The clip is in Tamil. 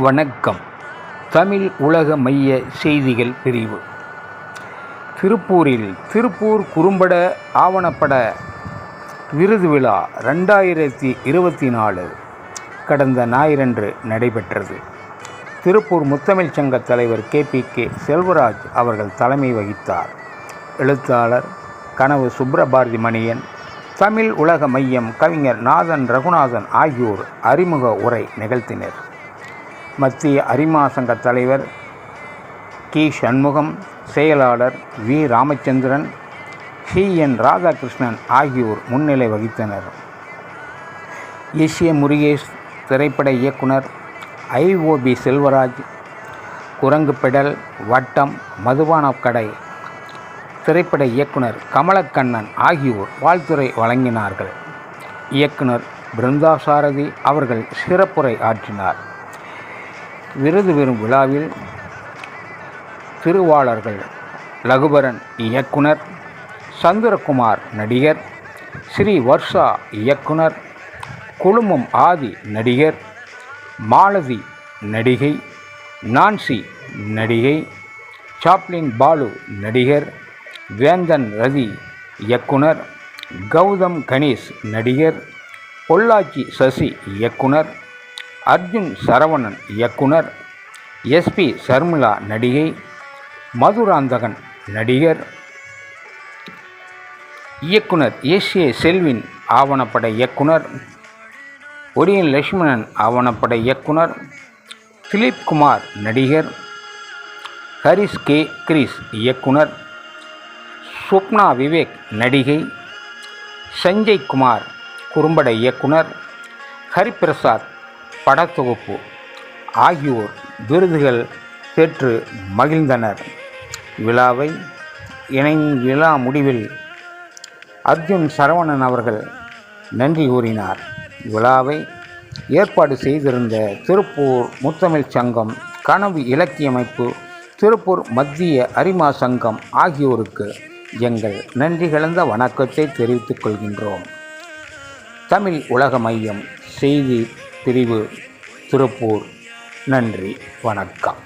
வணக்கம். தமிழ் உலக மைய செய்திகள் பிரிவு. திருப்பூரில் திருப்பூர் குறும்பட ஆவணப்பட விருது விழா ரெண்டாயிரத்தி இருபத்தி நாலு கடந்த ஞாயிறன்று நடைபெற்றது. திருப்பூர் முத்தமிழ் சங்க தலைவர் கே. பி. கே. செல்வராஜ் அவர்கள் தலைமை வகித்தார். எழுத்தாளர் கனவு சுப்ரபாரதி மணியன் தமிழ் உலக மையம் கவிஞர் நாதன் ரகுநாதன் ஆகியோர் அறிமுக உரை நிகழ்த்தினர். மத்திய அரிமா சங்க தலைவர் கி. சண்முகம் செயலாளர் V. Ramachandran C. N. Radhakrishnan ஆகியோர் முன்னிலை வகித்தனர். எஸ் ஏ முருகேஷ் திரைப்பட இயக்குனர் ஐஓபி செல்வராஜ் குரங்கு பெடல் வட்டம் மதுபான கடை திரைப்பட இயக்குனர் கமலக்கண்ணன் ஆகியோர் வாழ்த்துரை வழங்கினார்கள். இயக்குனர் பிருந்தா சாரதி அவர்கள் சிறப்புரை ஆற்றினார். விருது பெறும் விழாவில் திருவாளர்கள் லகுபரன் இயக்குனர் சந்திரகுமார் நடிகர் ஸ்ரீ வர்ஷா இயக்குனர் குழுமம் ஆதி நடிகர் மாலதி நடிகை நான்சி நடிகை சாப்ளின் பாலு நடிகர் வேந்தன் ரதி இயக்குனர் கௌதம் கணேஷ் நடிகர் பொள்ளாச்சி சசி இயக்குனர் அர்ஜுன் சரவணன் இயக்குனர் எஸ்பி சர்மிளா நடிகை மதுராந்தகன் நடிகர் இயக்குனர் எஸ் ஏ செல்வின் ஆவணப்பட இயக்குனர் ஒரியன் லட்சுமணன் ஆவணப்பட இயக்குனர் திலீப் குமார் நடிகர் ஹரிஸ் கே கிரிஸ் இயக்குனர் சுப்னா விவேக் நடிகை சஞ்சய் குமார் குறும்பட இயக்குனர் ஹரிபிரசாத் படத்தொகுப்பு ஆகியோர் விருதுகள் பெற்று மகிழ்ந்தனர். விழாவை இணை விழா முடிவில் அர்ஜுன் சரவணன் அவர்கள் நன்றி கூறினார். விழாவை ஏற்பாடு செய்திருந்த திருப்பூர் முத்தமிழ் சங்கம் கனவு இலக்கிய அமைப்பு திருப்பூர் மத்திய அரிமா சங்கம் ஆகியோருக்கு எங்கள் நன்றி கலந்த வணக்கத்தை தெரிவித்துக் கொள்கின்றோம். தமிழ் உலக மையம் செய்தி பிரிவு திருப்பூர். நன்றி வணக்கம்.